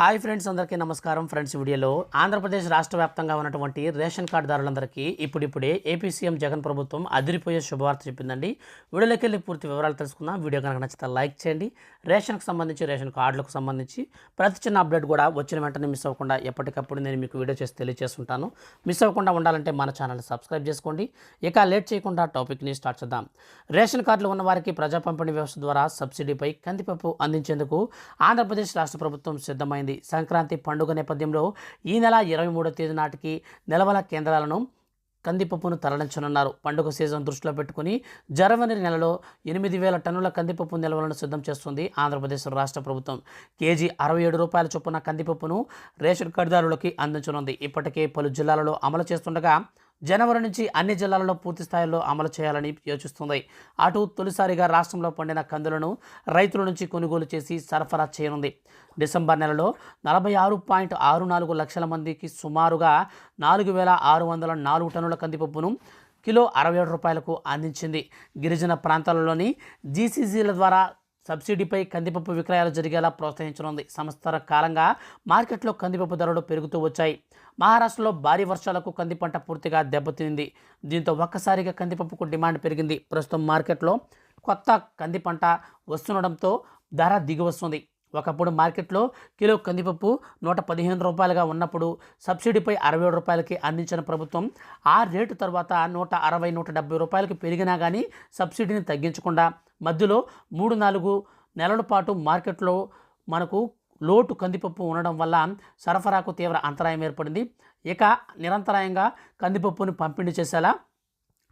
Hi friends అందరికీ నమస్కారం. Friends వీడియోలో ఆంధ్రప్రదేశ్ రాష్ట్ర వ్యాప్తంగా ఉన్నటువంటి రేషన్ కార్డుదారులందరికీ ఇప్పుడిప్పుడే ఏపీ సీఎం జగన్ ప్రభుత్వం అదిరిపోయే శుభవార్త చెప్పిందండి. వీడియోలోకి వెళ్ళి పూర్తి వివరాలు తెలుసుకుందాం. వీడియో కనుక నచ్చితే లైక్ చేయండి. రేషన్కి సంబంధించి రేషన్ కార్డులకు సంబంధించి ప్రతి చిన్న అప్డేట్ కూడా వచ్చిన వెంటనే మిస్ అవ్వకుండా ఎప్పటికప్పుడు నేను మీకు వీడియో చేసి తెలియజేస్తుంటాను. మిస్ అవ్వకుండా ఉండాలంటే మన ఛానల్ని సబ్స్క్రైబ్ చేసుకోండి. ఇక లేట్ చేయకుండా టాపిక్ని స్టార్ట్ చేద్దాం. రేషన్ కార్డులు ఉన్న వారికి ప్రజా పంపిణీ వ్యవస్థ ద్వారా సబ్సిడీపై కందిపప్పు అందించేందుకు ఆంధ్రప్రదేశ్ రాష్ట్ర ప్రభుత్వం సిద్ధమైంది. సంక్రాంతి పండుగ నేపథ్యంలో ఈ నెల ఇరవై మూడో తేదీ నాటికి నిలవల కేంద్రాలను కందిపప్పును తరలించనున్నారు. పండుగ సీజన్ దృష్టిలో పెట్టుకుని జనవరి నెలలో ఎనిమిది వేల టన్నుల కందిపప్పు నిల్వలను సిద్ధం చేస్తుంది ఆంధ్రప్రదేశ్ రాష్ట్ర ప్రభుత్వం. కేజీ అరవై ఏడు రూపాయల చొప్పున కందిపప్పును రేషన్ కార్డుదారులకి అందించనుంది. ఇప్పటికే పలు జిల్లాలలో అమలు చేస్తుండగా జనవరి నుంచి అన్ని జిల్లాలలో పూర్తి స్థాయిలో అమలు చేయాలని యోచిస్తుంది. అటు తొలిసారిగా రాష్ట్రంలో పండిన కందులను రైతుల నుంచి కొనుగోలు చేసి సరఫరా చేయనుంది. డిసెంబర్ నెలలో నలభై ఆరు పాయింట్ ఆరు నాలుగు లక్షల మందికి సుమారుగా నాలుగు వేల ఆరు వందల నాలుగు టన్నుల కందిపప్పును కిలో అరవై ఏడు రూపాయలకు అందించింది. గిరిజన ప్రాంతాలలోని జీసీసీల ద్వారా సబ్సిడీపై కందిపప్పు విక్రయాలు జరిగేలా ప్రోత్సహించనుంది. సంవత్సర కాలంగా మార్కెట్లో కందిపప్పు ధరలు పెరుగుతూ వచ్చాయి. మహారాష్ట్రలో భారీ వర్షాలకు కంది పంట పూర్తిగా దెబ్బతింది దీంతో ఒక్కసారిగా కందిపప్పుకు డిమాండ్ పెరిగింది. ప్రస్తుతం మార్కెట్లో కొత్త కంది పంట వస్తుండడంతో ధర దిగి వస్తుంది ఒకప్పుడు మార్కెట్లో కిలో కందిపప్పు నూట పదిహేను రూపాయలుగా ఉన్నప్పుడు సబ్సిడీపై అరవై ఏడు రూపాయలకి అందించిన ప్రభుత్వం ఆ రేటు తర్వాత నూట అరవై నూట డెబ్బై రూపాయలకి పెరిగినా కానీ సబ్సిడీని తగ్గించకుండా మధ్యలో మూడు నాలుగు నెలల పాటు మార్కెట్లో మనకు లోటు కందిపప్పు ఉండడం వల్ల సరఫరాకు తీవ్ర అంతరాయం ఏర్పడింది. ఇక నిరంతరాయంగా కందిపప్పును పంపిణీ చేసేలా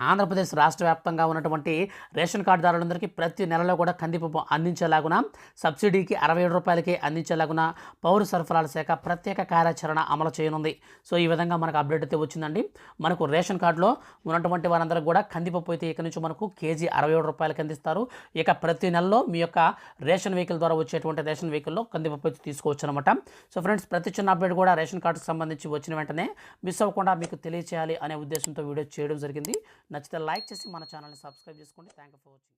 ఆంధ్రప్రదేశ్ రాష్ట్ర వ్యాప్తంగా ఉన్నటువంటి రేషన్ కార్డుదారులందరికీ ప్రతి నెలలో కూడా కందిపప్పు అందించేలాగున సబ్సిడీకి అరవై ఏడు రూపాయలకి అందించేలాగున పౌర సరఫరాల శాఖ ప్రత్యేక కార్యాచరణ అమలు చేయనుంది. సో ఈ విధంగా మనకు అప్డేట్ అయితే వచ్చిందండి. మనకు రేషన్ కార్డులో ఉన్నటువంటి వారందరికీ కూడా కందిపప్పు అయితే ఇక నుంచి మనకు కేజీ అరవై ఏడు రూపాయలకి అందిస్తారు. ఇక ప్రతి నెలలో మీ యొక్క రేషన్ వెహికల్ ద్వారా వచ్చేటువంటి రేషన్ వెహికల్లో కందిపప్పు అయితే తీసుకోవచ్చు అనమాట సో ఫ్రెండ్స్ ప్రతి చిన్న అప్డేట్ కూడా రేషన్ కార్డుకు సంబంధించి వచ్చిన వెంటనే మిస్ అవ్వకుండా మీకు తెలియచేయాలి అనే ఉద్దేశంతో వీడియో చేయడం జరిగింది. నచ్చితే లైక్ చేసి మన ఛానల్ని సబ్స్క్రైబ్ చేసుకోండి. Thank for watching.